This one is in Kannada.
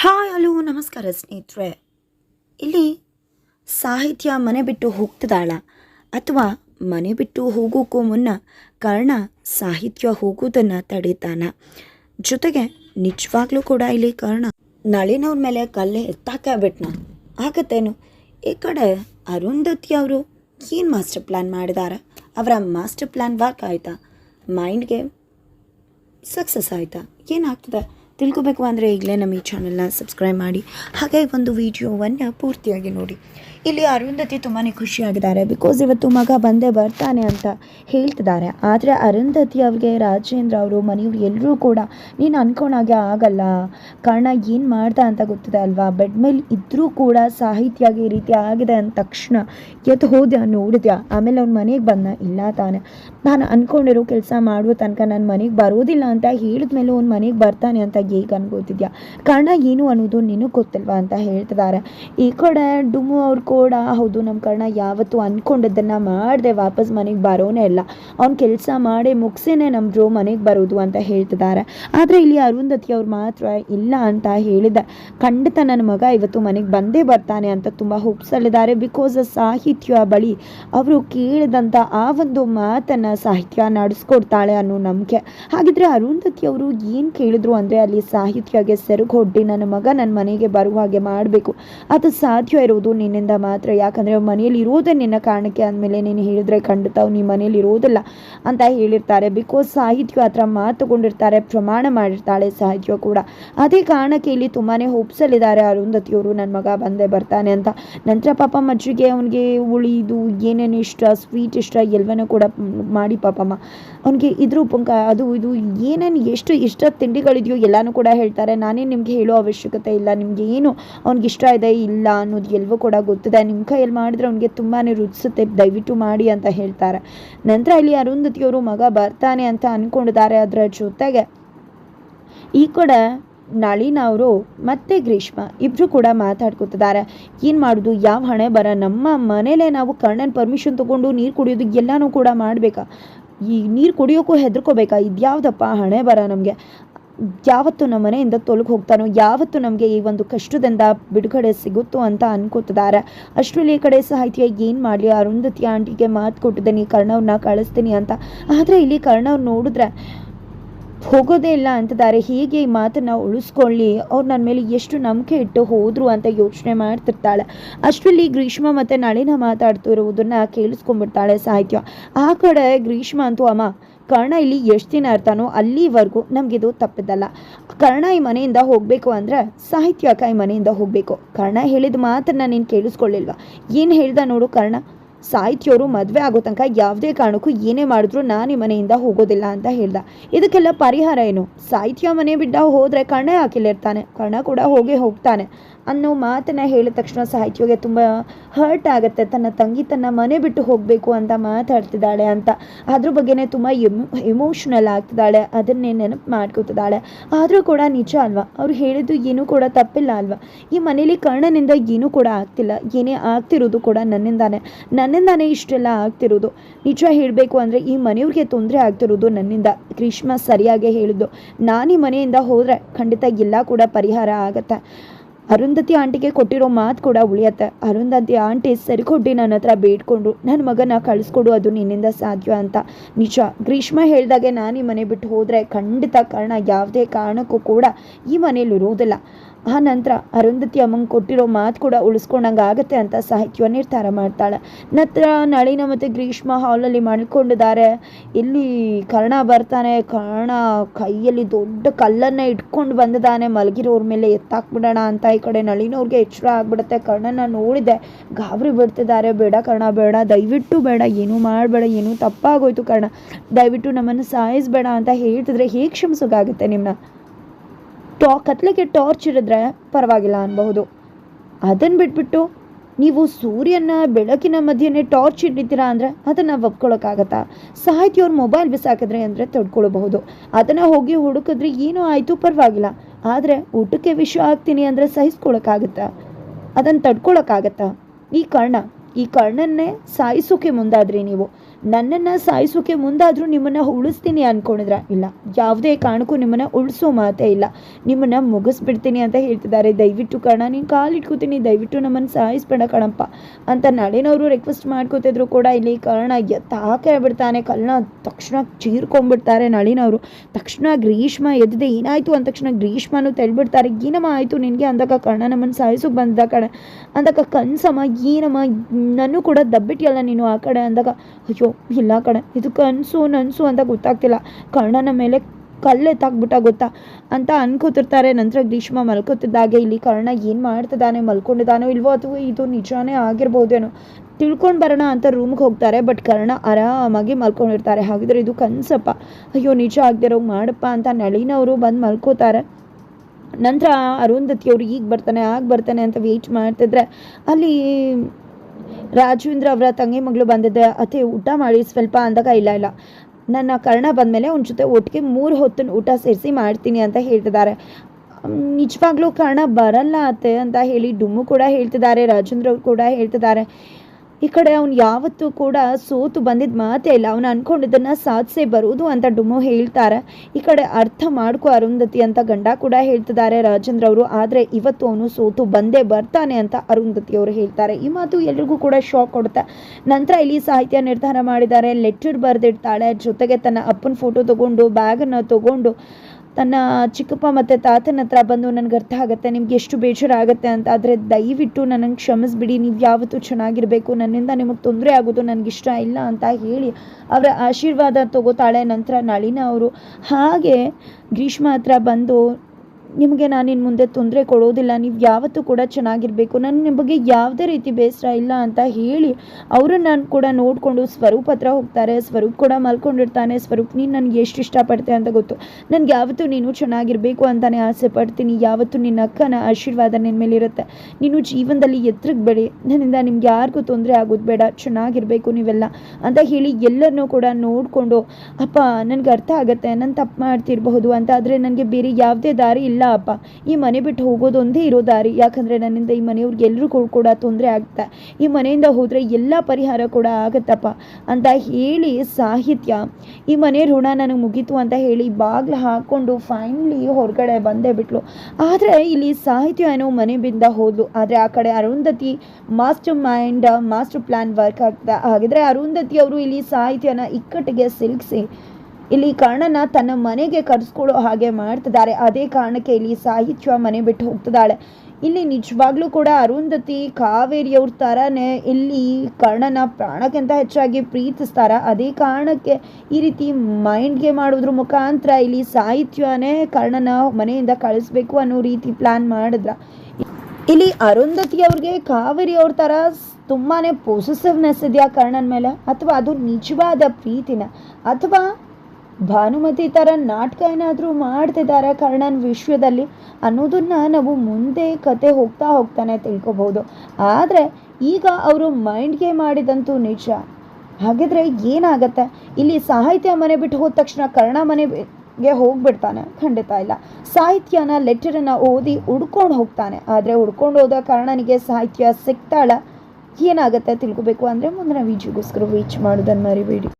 ಹಾಯ್ ಹಲೋ ನಮಸ್ಕಾರ ಸ್ನೇಹಿತರೆ. ಇಲ್ಲಿ ಸಾಹಿತ್ಯ ಮನೆ ಬಿಟ್ಟು ಹೋಗ್ತದಾಳ ಅಥವಾ ಮನೆ ಬಿಟ್ಟು ಹೋಗೋಕ್ಕೂ ಮುನ್ನ ಕರ್ಣ ಸಾಹಿತ್ಯ ಹೋಗೋದನ್ನು ತಡೀತಾನ. ಜೊತೆಗೆ ನಿಜವಾಗ್ಲೂ ಕೂಡ ಇಲ್ಲಿ ಕರ್ಣ ನಳಿನವ್ರ ಮೇಲೆ ಕಲ್ಲೆ ಎತ್ತಾಕ ಬಿಟ್ನ. ಆಗತ್ತೇನು? ಈ ಕಡೆ ಅರುಂಧತಿ ಅವರು ಏನು ಮಾಸ್ಟರ್ ಪ್ಲ್ಯಾನ್ ಮಾಡಿದಾರ? ಅವರ ಮಾಸ್ಟರ್ ಪ್ಲ್ಯಾನ್ ವರ್ಕ್ ಆಯ್ತಾ? ಮೈಂಡ್ಗೆ ಸಕ್ಸಸ್ ಆಯಿತಾ? ಏನಾಗ್ತದೆ ತಿಳ್ಕೊಬೇಕು ಅಂದರೆ ಈಗಲೇ ನಮ್ಮ ಈ ಚಾನಲ್ನ ಸಬ್ಸ್ಕ್ರೈಬ್ ಮಾಡಿ. ಹಾಗೆ ಒಂದು ವಿಡಿಯೋವನ್ನು ಪೂರ್ತಿಯಾಗಿ ನೋಡಿ. ಇಲ್ಲಿ ಅರುಂಧತಿ ತುಂಬಾ ಖುಷಿಯಾಗಿದ್ದಾರೆ. ಬಿಕಾಸ್ ಇವತ್ತು ಮಗ ಬಂದೇ ಬರ್ತಾನೆ ಅಂತ ಹೇಳ್ತಿದ್ದಾರೆ. ಆದರೆ ಅರುಂಧತಿ ಅವ್ರಿಗೆ, ರಾಜೇಂದ್ರ ಅವರು, ಮನೆಯವ್ರು ಎಲ್ಲರೂ ಕೂಡ ನೀನು ಅನ್ಕೊಂಡಾಗೆ ಆಗಲ್ಲ. ಕಾರಣ ಏನು ಮಾಡ್ತಾ ಅಂತ ಗೊತ್ತಿದೆ ಅಲ್ವಾ? ಬೆಡ್ ಮೇಲೆ ಇದ್ದರೂ ಕೂಡ ಸಾಹಿತ್ಯಾಗಿ ಈ ರೀತಿ ಆಗಿದೆ ಅಂದ ತಕ್ಷಣ ಎದ್ದು ಹೋದ್ಯಾ, ನೋಡಿದ್ಯಾ? ಆಮೇಲೆ ಅವ್ನು ಮನೆಗೆ ಬಂದ. ಇಲ್ಲ ತಾನೆ. ನಾನು ಅಂದ್ಕೊಂಡಿರೋ ಕೆಲಸ ಮಾಡುವ ತನಕ ನನ್ನ ಮನೆಗೆ ಬರೋದಿಲ್ಲ ಅಂತ ಹೇಳಿದ್ಮೇಲೆ ಅವ್ನು ಮನೆಗೆ ಬರ್ತಾನೆ ಅಂತ ಹೇಗೆ ಅನ್ಕೋತಿದ್ಯಾ? ಕಾರಣ ಏನು ಅನ್ನೋದು ನಿನಗೆ ಗೊತ್ತಿಲ್ವಾ ಅಂತ ಹೇಳ್ತಿದ್ದಾರೆ. ಈ ಕಡೆ ಡುಮು ಅವ್ರು ಕೂಡ ಹೌದು ನಮ್ಮ ಕರ್ಣ ಯಾವತ್ತು ಅಂದ್ಕೊಂಡಿದ್ದನ್ನು ಮಾಡಿದೆ ವಾಪಸ್ ಮನೆಗೆ ಬರೋನೇ ಇಲ್ಲ. ಅವ್ನು ಕೆಲಸ ಮಾಡಿ ಮುಗಿಸೇನೆ ನಮ್ಮ ರೋ ಮನೆಗೆ ಬರೋದು ಅಂತ ಹೇಳ್ತಿದ್ದಾರೆ ಆದರೆ ಇಲ್ಲಿ ಅರುಂಧತಿ ಅವ್ರು ಮಾತ್ರ ಇಲ್ಲ ಅಂತ ಹೇಳಿದ ಖಂಡಿತ ನನ್ನ ಮಗ ಇವತ್ತು ಮನೆಗೆ ಬಂದೇ ಬರ್ತಾನೆ ಅಂತ ತುಂಬ ಹುಪ್ಸಲಿದ್ದಾರೆ ಬಿಕಾಸ್ ಸಾಹಿತ್ಯ ಬಳಿ ಅವರು ಕೇಳಿದಂಥ ಆ ಒಂದು ಮಾತನ್ನು ಸಾಹಿತ್ಯ ನಡೆಸ್ಕೊಡ್ತಾಳೆ ಅನ್ನೋ ನಂಬಿಕೆ. ಹಾಗಿದ್ರೆ ಅರುಂಧತಿ ಅವರು ಏನು ಕೇಳಿದ್ರು ಅಂದರೆ ಅಲ್ಲಿ ಸಾಹಿತ್ಯಗೆ ಸೆರಗು ಹೊಡ್ಡಿ ನನ್ನ ಮಗ ನನ್ನ ಮನೆಗೆ ಬರುವ ಹಾಗೆ ಮಾಡಬೇಕು. ಅದು ಸಾಧ್ಯ ಇರೋದು ನಿನ್ನಿಂದ ಮಾತ್ರ. ಯಾಕಂದರೆ ಮನೆಯಲ್ಲಿ ಇರೋದೇ ನಿನ್ನ ಕಾರಣಕ್ಕೆ ಅಂದಮೇಲೆ ನೀನು ಹೇಳಿದ್ರೆ ಖಂಡಿತ ಅವ್ನು ನಿಮ್ಮ ಮನೇಲಿ ಇರೋದಿಲ್ಲ ಅಂತ ಹೇಳಿರ್ತಾರೆ. ಬಿಕಾಸ್ ಸಾಹಿತ್ಯ ಹತ್ರ ಮಾತು ತಗೊಂಡಿರ್ತಾರೆ ಪ್ರಮಾಣ ಮಾಡಿರ್ತಾಳೆ ಸಾಹಿತ್ಯ ಕೂಡ. ಅದೇ ಕಾರಣಕ್ಕೆ ಇಲ್ಲಿ ತುಂಬಾ ಹೋಪ್ಸಲ್ಲಿದ್ದಾರೆ ಅರುಂಧತಿಯವರು ನನ್ನ ಮಗ ಬಂದೇ ಬರ್ತಾನೆ ಅಂತ. ನಂತರ ಪಾಪ ಮಜ್ಜಿಗೆ ಅವನಿಗೆ ಉಳಿದು ಏನೇನು ಇಷ್ಟ ಸ್ವೀಟ್ ಇಷ್ಟ ಎಲ್ಲವನ್ನೂ ಕೂಡ ಮಾಡಿ ಪಾಪಮ್ಮ. ಅವನಿಗೆ ಇದ್ರ ಪುಂಕ, ಅದು ಇದು ಏನೇನು ಎಷ್ಟು ಇಷ್ಟ ತಿಂಡಿಗಳಿದೆಯೋ ಎಲ್ಲನೂ ಕೂಡ ಹೇಳ್ತಾರೆ. ನಾನೇ ನಿಮಗೆ ಹೇಳೋ ಅವಶ್ಯಕತೆ ಇಲ್ಲ. ನಿಮಗೆ ಏನು ಅವ್ನಿಗೆ ಇಷ್ಟ ಇದೆ ಇಲ್ಲ ಅನ್ನೋದು ಎಲ್ಲವೂ ಕೂಡ ಗೊತ್ತಿದೆ ನಿಮ್ಮ ಕೈಯಲ್ಲಿ ಮಾಡಿದ್ರೆ ಅವನಿಗೆ ತುಂಬಾ ರುಚಿಸುತ್ತೆ. ದಯವಿಟ್ಟು ಮಾಡಿ ಅಂತ ಹೇಳ್ತಾರೆ. ನಂತರ ಇಲ್ಲಿ ಅರುಂಧತಿಯವರು ಮಗ ಬರ್ತಾನೆ ಅಂತ ಅಂದ್ಕೊಂಡಿದ್ದಾರೆ ಅದರ ಜೊತೆಗೆ. ಈ ಕೂಡ ನಳಿನ ಅವರು ಮತ್ತೆ ಗ್ರೀಷ್ಮ ಇಬ್ಬರು ಕೂಡ ಮಾತಾಡ್ಕೊತಿದ್ದಾರೆ. ಏನು ಮಾಡೋದು? ಯಾವ ಹಣೆ ಬರ? ನಮ್ಮ ಮನೇಲೆ ನಾವು ಕರ್ಣನ್ ಪರ್ಮಿಷನ್ ತೊಗೊಂಡು ನೀರು ಕುಡಿಯೋದು ಎಲ್ಲನೂ ಕೂಡ ಮಾಡಬೇಕಾ? ಈ ನೀರು ಕುಡಿಯೋಕ್ಕೂ ಹೆದರ್ಕೋಬೇಕಾ? ಇದ್ಯಾವ್ದಪ್ಪ ಹಣೆ ಬರ ನಮಗೆ? ಯಾವತ್ತು ನಮ್ಮ ಮನೆಯಿಂದ ತೊಲಗಿ ಹೋಗ್ತಾನೋ, ಯಾವತ್ತು ನಮಗೆ ಈ ಒಂದು ಕಷ್ಟದಿಂದ ಬಿಡುಗಡೆ ಸಿಗುತ್ತೋ ಅಂತ ಅನ್ಕೋತಿದ್ದಾರೆ. ಅಷ್ಟರಲ್ಲಿ ಈ ಕಡೆ ಸಾಹಿತ್ಯ ಏನು ಮಾಡಲಿ? ಅರುಂಧತಿ ಆಂಟಿಗೆ ಮಾತು ಕೊಟ್ಟಿದ್ದೀನಿ ಕರ್ಣವ್ರನ್ನ ಕಳಿಸ್ತೀನಿ ಅಂತ. ಆದರೆ ಇಲ್ಲಿ ಕರ್ಣವ್ರು ನೋಡಿದ್ರೆ ಹೋಗೋದೇ ಇಲ್ಲ ಅಂತಿದ್ದಾರೆ. ಹೀಗೆ ಈ ಮಾತನ್ನು ಉಳಿಸ್ಕೊಳ್ಳಿ? ಅವ್ರು ನನ್ನ ಮೇಲೆ ಎಷ್ಟು ನಂಬಿಕೆ ಇಟ್ಟು ಹೋದ್ರು ಅಂತ ಯೋಚನೆ ಮಾಡ್ತಿರ್ತಾಳೆ. ಅಷ್ಟರಲ್ಲಿ ಗ್ರೀಷ್ಮ ಮತ್ತು ನಳಿನ ಮಾತಾಡ್ತಿರುವುದನ್ನು ಕೇಳಿಸ್ಕೊಂಡ್ಬಿಡ್ತಾಳೆ ಸಾಹಿತ್ಯ. ಆ ಕಡೆ ಗ್ರೀಷ್ಮ ಅಂತೂ ಅಮ್ಮ ಕರ್ಣ ಇಲ್ಲಿ ಎಷ್ಟು ದಿನ ಇರ್ತಾನೋ ಅಲ್ಲಿವರೆಗೂ ನಮಗಿದು ತಪ್ಪಿದ್ದಲ್ಲ. ಕರ್ಣ ಈ ಮನೆಯಿಂದ ಹೋಗಬೇಕು ಅಂದರೆ ಅಕ್ಕ ಈ ಮನೆಯಿಂದ ಹೋಗಬೇಕು. ಕರ್ಣ ಹೇಳಿದ ಮಾತನ್ನು ನೀನು ಕೇಳಿಸ್ಕೊಳ್ಳಿಲ್ವಾ? ಏನು ಹೇಳ್ದ ನೋಡು ಕರ್ಣ? ಸಾಹಿತ್ಯವರು ಮದುವೆ ಆಗೋ ತನಕ ಯಾವುದೇ ಕಾರಣಕ್ಕೂ ಏನೇ ಮಾಡಿದ್ರು ನಾನು ಈ ಮನೆಯಿಂದ ಹೋಗೋದಿಲ್ಲ ಅಂತ ಹೇಳ್ದ. ಇದಕ್ಕೆಲ್ಲ ಪರಿಹಾರ ಏನು? ಸಾಹಿತ್ಯ ಮನೆ ಬಿಟ್ಟ ಹೋದರೆ ಕರ್ಣ ಹಾಕಿಲ್ಲಿರ್ತಾನೆ ಕರ್ಣ ಕೂಡ ಹೋಗೇ ಹೋಗ್ತಾನೆ. ಅನ್ನೋ ಮಾತನ್ನು ಹೇಳಿದ ತಕ್ಷಣ ಸಾಹಿತ್ಯಗೆ ತುಂಬ ಹರ್ಟ್ ಆಗುತ್ತೆ. ತನ್ನ ತಂಗಿ ತನ್ನ ಮನೆ ಬಿಟ್ಟು ಹೋಗಬೇಕು ಅಂತ ಮಾತಾಡ್ತಿದ್ದಾಳೆ ಅಂತ. ಅದ್ರ ಬಗ್ಗೆನೇ ತುಂಬ ಎಮೋ ಎಮೋಷ್ನಲ್ ಆಗ್ತಿದ್ದಾಳೆ. ಅದನ್ನೇ ನೆನಪು ಮಾಡ್ಕೋತಿದ್ದಾಳೆ. ಆದರೂ ಕೂಡ ನಿಜ ಅಲ್ವಾ? ಅವ್ರು ಹೇಳಿದ್ದು ಏನೂ ಕೂಡ ತಪ್ಪಿಲ್ಲ ಅಲ್ವಾ? ಈ ಮನೇಲಿ ಕರ್ಣನಿಂದ ಏನೂ ಕೂಡ ಆಗ್ತಿಲ್ಲ. ಏನೇ ಆಗ್ತಿರೋದು ಕೂಡ ನನ್ನಿಂದಾನೇ. ನನ್ನಿಂದಾನೇ ಇಷ್ಟೆಲ್ಲ ಆಗ್ತಿರೋದು. ನಿಜ ಹೇಳಬೇಕು ಅಂದರೆ ಈ ಮನೆಯವ್ರಿಗೆ ತೊಂದರೆ ಆಗ್ತಿರೋದು ನನ್ನಿಂದ. ಗ್ರೀಷ್ಮ ಸರಿಯಾಗಿ ಹೇಳಿದ್ದು. ನಾನು ಈ ಮನೆಯಿಂದ ಹೋದರೆ ಖಂಡಿತ ಎಲ್ಲ ಕೂಡ ಪರಿಹಾರ ಆಗತ್ತೆ. ಅರುಂಧತಿ ಆಂಟಿಗೆ ಕೊಟ್ಟಿರೋ ಮಾತು ಕೂಡ ಉಳಿಯತ್ತೆ. ಅರುಂಧತಿ ಆಂಟಿ ಸರಿಕೊಟ್ಟು ನನ್ನ ಹತ್ರ ಬೇಡ್ಕೊಂಡ್ರು. ನನ್ನ ಮಗನ ಕಳಿಸ್ಕೊಡು, ಅದು ನಿನ್ನಿಂದ ಸಾಧ್ಯ ಅಂತ. ನಿಜ, ಗ್ರೀಷ್ಮ ಹೇಳಿದಾಗೆ ನಾನು ಈ ಮನೆ ಬಿಟ್ಟು ಹೋದರೆ ಖಂಡಿತ ಕಾರಣ, ಯಾವುದೇ ಕಾರಣಕ್ಕೂ ಕೂಡ ಈ ಮನೇಲಿ ಇರೋದಿಲ್ಲ ಆ ನಂತರ ಅರುಂಧತಿ ಅಮ್ಮಂಗೆ ಕೊಟ್ಟಿರೋ ಮಾತು ಕೂಡ ಉಳಿಸ್ಕೊಂಡಂಗೆ ಆಗುತ್ತೆ ಅಂತ ಸಾಹಿತ್ಯ ನಿರ್ಧಾರ ಮಾಡ್ತಾಳೆ. ನಂತರ ನಳಿನ ಮತ್ತು ಗ್ರೀಷ್ಮ ಹಾಲಲ್ಲಿ ಮಾಡ್ಕೊಂಡಿದ್ದಾರೆ ಇಲ್ಲಿ ಕರ್ಣ ಬರ್ತಾನೆ. ಕರ್ಣ ಕೈಯಲ್ಲಿ ದೊಡ್ಡ ಕಲ್ಲನ್ನು ಇಟ್ಕೊಂಡು ಬಂದಿದ್ದಾನೆ. ಮಲಗಿರೋರ ಮೇಲೆ ಎತ್ತಾಕ್ಬಿಡೋಣ ಅಂತ ಈ ಕಡೆ ನಳಿನವ್ರಿಗೆ ಎಚ್ಚರ ಆಗ್ಬಿಡುತ್ತೆ. ಕರ್ಣನ ನೋಡಿದೆ. ಗಾಬರಿ ಬಿಡ್ತಿದ್ದಾರೆ. ಬೇಡ ಕರ್ಣ, ಬೇಡ. ದಯವಿಟ್ಟು ಬೇಡ. ಏನೂ ಮಾಡಬೇಡ. ಏನೂ ತಪ್ಪಾಗೋಯ್ತು ಕರ್ಣ. ದಯವಿಟ್ಟು ನಮ್ಮನ್ನು ಸಾಯಿಸಬೇಡ ಅಂತ ಹೇಳ್ತಿದ್ರೆ ಹೇಗೆ ಕ್ಷಮಿಸೋಕ್ಕಾಗುತ್ತೆ ನಿಮ್ಮನ್ನ ಟಾ ಕತ್ಲಿಗೆ ಟಾರ್ಚ್ ಇರಿದ್ರೆ ಪರವಾಗಿಲ್ಲ ಅನ್ಬಹುದು. ಅದನ್ನು ಬಿಟ್ಬಿಟ್ಟು ನೀವು ಸೂರ್ಯನ ಬೆಳಕಿನ ಮಧ್ಯೆನೇ ಟಾರ್ಚ್ ಇಟ್ಟಿದ್ದೀರಾ ಅಂದರೆ ಅದನ್ನು ಒಪ್ಕೊಳ್ಳೋಕ್ಕಾಗತ್ತಾ ಸಾಹಿತ್ಯವ್ರ ಮೊಬೈಲ್ ಬಿಸಾಕಿದ್ರೆ ಅಂದರೆ ತಡ್ಕೊಳ್ಬಹುದು. ಅದನ್ನು ಹೋಗಿ ಹುಡುಕಿದ್ರೆ ಏನೂ ಆಯಿತು ಪರವಾಗಿಲ್ಲ. ಆದರೆ ಊಟಕ್ಕೆ ವಿಷ ಆಗ್ತೀನಿ ಅಂದರೆ ಸಹಿಸ್ಕೊಳಕ್ಕಾಗತ್ತಾ? ಅದನ್ನು ತಡ್ಕೊಳಕ್ಕಾಗತ್ತಾ? ಈ ಕರ್ಣ, ಈ ಕರ್ಣನ್ನೇ ಸಾಯಿಸೋಕೆ ಮುಂದಾದ್ರಿ ನೀವು. ನನ್ನನ್ನು ಸಾಯಿಸೋಕೆ ಮುಂದಾದರೂ ನಿಮ್ಮನ್ನು ಉಳಿಸ್ತೀನಿ ಅಂದ್ಕೊಂಡಿದ್ರ ಇಲ್ಲ. ಯಾವುದೇ ಕಾರಣಕ್ಕೂ ನಿಮ್ಮನ್ನು ಉಳಿಸೋ ಮಾತೇ ಇಲ್ಲ. ನಿಮ್ಮನ್ನು ಮುಗಿಸ್ಬಿಡ್ತೀನಿ ಅಂತ ಹೇಳ್ತಿದ್ದಾರೆ. ದಯವಿಟ್ಟು ಕಣ, ನೀನು ಕಾಲಿಟ್ಕೋತೀನಿ ದಯವಿಟ್ಟು ನಮ್ಮನ್ನು ಸಾಯಿಸ್ಬೇಡ ಕಣಪ್ಪ ಅಂತ ನಳಿನವರು ರಿಕ್ವೆಸ್ಟ್ ಮಾಡ್ಕೋತಿದ್ರು ಕೂಡ ಇಲ್ಲಿ ಕರ್ಣ ಎತ್ತಾಕೆ ಬಿಡ್ತಾನೆ ತಕ್ಷಣ ಚೀರ್ಕೊಂಡ್ಬಿಡ್ತಾರೆ ನಳಿನವರು ತಕ್ಷಣ ಗ್ರೀಷ್ಮ ಎದ್ದಿದೆ. ಏನಾಯಿತು ಅಂದ ತಕ್ಷಣ ಗ್ರೀಷ್ಮನು ತೆಳ್ಬಿಡ್ತಾರೆ. ಏನಮ್ಮ ಆಯಿತು ನಿನಗೆ? ಅಂದಾಗ ಕರ್ಣ ನಮ್ಮನ್ನು ಸಾಯಿಸೋಕೆ ಬಂದ ಕಣ. ಅಂದಾಗ ಕನ್ಸಮ್ಮ, ಏನಮ್ಮ? ನಾನು ಕೂಡ ದಬ್ಬಿಟ್ಟಿಯಲ್ಲ ನೀನು ಆ ಕಡೆ ಅಂದಾಗ, ಅಯ್ಯೋ ಇಲ್ಲ ಕಣೆ. ಇದು ಕನಸು ನನ್ಸು ಅಂತ ಗೊತ್ತಾಗ್ತಿಲ್ಲ. ಕರ್ಣನ ಮೇಲೆ ಕಲ್ಲೆತ್ತಾಕ್ಬಿಟ್ಟ ಗೊತ್ತಾ? ಅಂತ ಅನ್ಕೋತಿರ್ತಾರೆ. ನಂತರ ಗ್ರೀಷ್ಮ ಮಲ್ಕೋತಿದ್ದಾಗೆ. ಇಲ್ಲಿ ಕರ್ಣ ಏನು ಮಾಡ್ತಿದ್ದಾನೆ, ಮಲ್ಕೊಂಡಿದ್ದಾನೋ ಇಲ್ವೋ ಅಥವಾ ಇದು ನಿಜಾನೇ ಆಗಿರ್ಬೋದೇನೋ ತಿಳ್ಕೊಂಡು ಬರೋಣ ಅಂತ ರೂಮ್ಗೆ ಹೋಗ್ತಾರೆ. ಬಟ್ ಕರ್ಣ ಆರಾಮಾಗಿ ಮಲ್ಕೊಂಡಿರ್ತಾರೆ. ಹಾಗಿದ್ರೆ ಇದು ಕನ್ಸಪ್ಪ. ಅಯ್ಯೋ, ನಿಜ ಆಗದಿರೋ ಮಾಡಪ್ಪ ಅಂತ ನಳಿನವರು ಬಂದು ಮಲ್ಕೋತಾರೆ. ನಂತರ ಅರುಂಧತಿಯವರು, ಈಗ ಬರ್ತಾನೆ, ಆಗ ಬರ್ತಾನೆ ಅಂತ ವೆಯ್ಟ್ ಮಾಡ್ತಿದ್ರೆ, ಅಲ್ಲಿ ರಾಜೇಂದ್ರ ಅವರ ತಂಗಿ ಮಗಳು ಬಂದಿದ್ದೆ. ಅತಿ ಊಟ ಮಾಡಿ ಸ್ವಲ್ಪ ಅಂದಾಗ ಇಲ್ಲ ಇಲ್ಲ. ನನ್ನ ಕರ್ಣ ಬಂದಮೇಲೆ ಒಂದು ಜೊತೆ ಒಟ್ಟಿಗೆ ಮೂರು ಹೊತ್ತಿನ ಊಟ ಸೇರಿಸಿ ಮಾಡ್ತೀನಿ ಅಂತ ಹೇಳ್ತಿದ್ದಾರೆ. ನಿಜವಾಗ್ಲೂ ಕರ್ಣ ಬರಲ್ಲ ಅತ್ತೆ ಅಂತ ಹೇಳಿ ಡುಮ್ಮು ಕೂಡ ಹೇಳ್ತಿದ್ದಾರೆ, ರಾಜೇಂದ್ರ ಕೂಡ ಹೇಳ್ತಿದ್ದಾರೆ. ಈ ಕಡೆ ಅವ್ನು ಯಾವತ್ತೂ ಕೂಡ ಸೋತು ಬಂದಿದ್ದ ಮಾತೇ ಇಲ್ಲ. ಅವನು ಅನ್ಕೊಂಡಿದ್ದನ್ನ ಸಾಧಿಸೇ ಬರುವುದು ಅಂತ ಡುಮೋ ಹೇಳ್ತಾರೆ. ಈ ಕಡೆ ಅರ್ಥ ಮಾಡ್ಕೋ ಅರುಂಧತಿ ಅಂತ ಗಂಡ ಕೂಡ ಹೇಳ್ತಿದ್ದಾರೆ ರಾಜೇಂದ್ರ ಅವರು. ಆದರೆ ಇವತ್ತು ಅವನು ಸೋತು ಬಂದೇ ಬರ್ತಾನೆ ಅಂತ ಅರುಂಧತಿ ಅವರು ಹೇಳ್ತಾರೆ. ಈ ಮಾತು ಎಲ್ರಿಗೂ ಕೂಡ ಶಾಕ್ ಕೊಡುತ್ತೆ. ನಂತರ ಇಲ್ಲಿ ಸಾಹಿತ್ಯ ನಿರ್ಧಾರ ಮಾಡಿದ್ದಾರೆ. ಲೆಟರ್ ಬರೆದಿಡ್ತಾಳೆ. ಜೊತೆಗೆ ತನ್ನ ಅಪ್ಪನ ಫೋಟೋ ತಗೊಂಡು ಬ್ಯಾಗನ್ನು ತಗೊಂಡು ತನ್ನ ಚಿಕ್ಕಪ್ಪ ಮತ್ತು ತಾತನ ಹತ್ರ ಬಂದು ನನಗೆ ಅರ್ಥ ಆಗುತ್ತೆ, ನಿಮ್ಗೆ ಎಷ್ಟು ಬೇಜಾರಾಗುತ್ತೆ ಅಂತ ಆದರೆ ದಯವಿಟ್ಟು ನನಗೆ ಕ್ಷಮಿಸ್ಬಿಡಿ, ನೀವು ಯಾವತ್ತೂ ಚೆನ್ನಾಗಿರಬೇಕು, ನನ್ನಿಂದ ನಿಮಗೆ ತೊಂದರೆ ಆಗೋದು ನನಗಿಷ್ಟ ಇಲ್ಲ ಅಂತ ಹೇಳಿ ಅವರ ಆಶೀರ್ವಾದ ತಗೋತಾಳೆ ನಂತರ ನಳಿನ ಅವರು. ಹಾಗೆ ಗ್ರೀಷ್ಮ ಹತ್ರ ಬಂದು ನಿಮಗೆ ನಾನು ಇನ್ನು ಮುಂದೆ ತೊಂದರೆ ಕೊಡೋದಿಲ್ಲ, ನೀವು ಯಾವತ್ತೂ ಕೂಡ ಚೆನ್ನಾಗಿರಬೇಕು. ನನ್ನ ಬಗ್ಗೆ ಯಾವುದೇ ರೀತಿ ಬೇಸರ ಇಲ್ಲ ಅಂತ ಹೇಳಿ ಅವರನ್ನು ನಾನು ಕೂಡ ನೋಡಿಕೊಂಡು ಸ್ವರೂಪ್ ಹತ್ರ ಹೋಗ್ತಾರೆ, ಸ್ವರೂಪ್ ಕೂಡ ಮಲ್ಕೊಂಡಿರ್ತಾನೆ, ಸ್ವರೂಪ್ ನೀನು ನನಗೆ ಎಷ್ಟು ಇಷ್ಟಪಡ್ತೆ ಅಂತ ಗೊತ್ತು. ನನಗೆ ಯಾವತ್ತೂ ನೀನು ಚೆನ್ನಾಗಿರಬೇಕು ಅಂತಲೇ ಆಸೆ ಪಡ್ತೀನಿ. ಯಾವತ್ತೂ ನಿನ್ನ ಅಕ್ಕನ ಆಶೀರ್ವಾದ ನಿನ್ನ ಮೇಲಿರುತ್ತೆ ನೀನು ಜೀವನದಲ್ಲಿ ಎತ್ತರಕ್ಕೆ ಬೆಳಿ ನನ್ನಿಂದ ನಿಮ್ಗೆ ಯಾರಿಗೂ ತೊಂದರೆ ಆಗೋದು ಬೇಡ. ಚೆನ್ನಾಗಿರಬೇಕು ನೀವೆಲ್ಲ ಅಂತ ಹೇಳಿ ಎಲ್ಲರನ್ನೂ ಕೂಡ ನೋಡಿಕೊಂಡು, ಅಪ್ಪ, ನನಗೆ ಅರ್ಥ ಆಗುತ್ತೆ. ನಾನು ತಪ್ಪು ಮಾಡ್ತಿರಬಹುದು ಅಂತ. ಆದರೆ ನನಗೆ ಬೇರೆ ಯಾವುದೇ ದಾರಿ ಇಲ್ಲ. ಅಪ್ಪ. ಈ ಮನೆ ಬಿಟ್ಟು ಹೋಗೋದೊಂದೇ ಇರೋ ದಾರಿ. ಯಾಕಂದರೆ ನನ್ನಿಂದ ಈ ಮನೆಯವ್ರಿಗೆ ಎಲ್ಲರಿಗೂ ಕೂಡ ತೊಂದರೆ ಆಗ್ತಾ. ಈ ಮನೆಯಿಂದ ಹೋದರೆ ಎಲ್ಲ ಪರಿಹಾರ ಕೂಡ ಆಗುತ್ತಪ್ಪ. ಅಂತ ಹೇಳಿ ಸಾಹಿತ್ಯ, ಈ ಮನೆ ಋಣ ನನಗೆ ಮುಗೀತು ಅಂತ ಹೇಳಿ ಬಾಗಿಲು ಹಾಕ್ಕೊಂಡು ಫೈನ್ಲಿ ಹೊರಗಡೆ ಬಂದೇ ಬಿಟ್ಲು. ಆದರೆ ಇಲ್ಲಿ ಸಾಹಿತ್ಯ ಏನೋ ಮನೆ ಬಿಂದ ಹೋದ್ಲು. ಆದರೆ ಆ ಕಡೆ Arundhati mastermind master plan work ಆಗ್ತಾ. ಹಾಗಿದ್ರೆ ಅರುಂಧತಿ ಅವರು ಇಲ್ಲಿ ಸಾಹಿತ್ಯನ ಇಕ್ಕಟ್ಟಿಗೆ ಸಿಲುಕಿಸಿ ಇಲ್ಲಿ ಕರ್ಣನ ತನ್ನ ಮನೆಗೆ ಕರೆಸ್ಕೊಳ್ಳೋ ಹಾಗೆ ಮಾಡ್ತಿದ್ದಾರೆ. ಅದೇ ಕಾರಣಕ್ಕೆ ಇಲ್ಲಿ ಸಾಹಿತ್ಯ ಮನೆ ಬಿಟ್ಟು ಹೋಗ್ತಿದ್ದಾಳೆ. ಇಲ್ಲಿ ನಿಜವಾಗ್ಲೂ ಕೂಡ ಅರುಂಧತಿ ಕಾವೇರಿಯವ್ರ ತರನೇ ಇಲ್ಲಿ ಕರ್ಣನ ಪ್ರಾಣಕ್ಕಿಂತ ಹೆಚ್ಚಾಗಿ ಪ್ರೀತಿಸ್ತಾರ. ಅದೇ ಕಾರಣಕ್ಕೆ ಈ ರೀತಿ ಮೈಂಡ್ಗೆ ಮಾಡೋದ್ರ ಮುಖಾಂತರ ಇಲ್ಲಿ ಸಾಹಿತ್ಯನೇ ಕರ್ಣನ ಮನೆಯಿಂದ ಕಳಿಸ್ಬೇಕು ಅನ್ನೋ ರೀತಿ ಪ್ಲ್ಯಾನ್ ಮಾಡಿದ್ರ. ಇಲ್ಲಿ ಅರುಂಧತಿ ಅವ್ರಿಗೆ ಕಾವೇರಿ ಅವ್ರ ಥರ ತುಂಬಾ ಪೊಸೆಸಿವ್ನೆಸ್ ಇದೆಯಾ ಕರ್ಣನ ಮೇಲೆ? ಅಥವಾ ಅದು ನಿಜವಾದ ಪ್ರೀತಿನ? ಅಥವಾ ಭಾನುಮತಿ ಥರ ನಾಟಕ ಏನಾದರೂ ಮಾಡ್ತಿದ್ದಾರೆ ಕರ್ಣನ್ ವಿಶ್ವದಲ್ಲಿ ಅನ್ನೋದನ್ನ ನಾವು ಮುಂದೆ ಕತೆ ಹೋಗ್ತಾ ಹೋಗ್ತಾನೆ ತಿಳ್ಕೊಬಹುದು. ಆದರೆ ಈಗ ಅವರು ಮೈಂಡ್ಗೆ ಮಾಡಿದಂತೂ ನಿಜ. ಹಾಗಿದ್ರೆ ಏನಾಗತ್ತೆ? ಇಲ್ಲಿ ಸಾಹಿತ್ಯ ಮನೆ ಬಿಟ್ಟು ಹೋದ ತಕ್ಷಣ ಕರ್ಣ ಮನೆಗೆ ಹೋಗ್ಬಿಡ್ತಾನೆ. ಖಂಡಿತ ಇಲ್ಲ. ಸಾಹಿತ್ಯನ ಲೆಟರನ್ನು ಓದಿ ಹುಡ್ಕೊಂಡು ಹೋಗ್ತಾನೆ. ಆದರೆ ಹುಡ್ಕೊಂಡು ಹೋದ ಕರ್ಣನಿಗೆ ಸಾಹಿತ್ಯ ಸಿಗ್ತಾಳ ಏನಾಗುತ್ತೆ ತಿಳ್ಕೊಬೇಕು ಅಂದರೆ ಮುಂದಿನ ವೀಡಿಯೋಗೋಸ್ಕರ ವೀಚ್ ಮಾಡೋದನ್ನು ಮರಿಬೇಡಿ.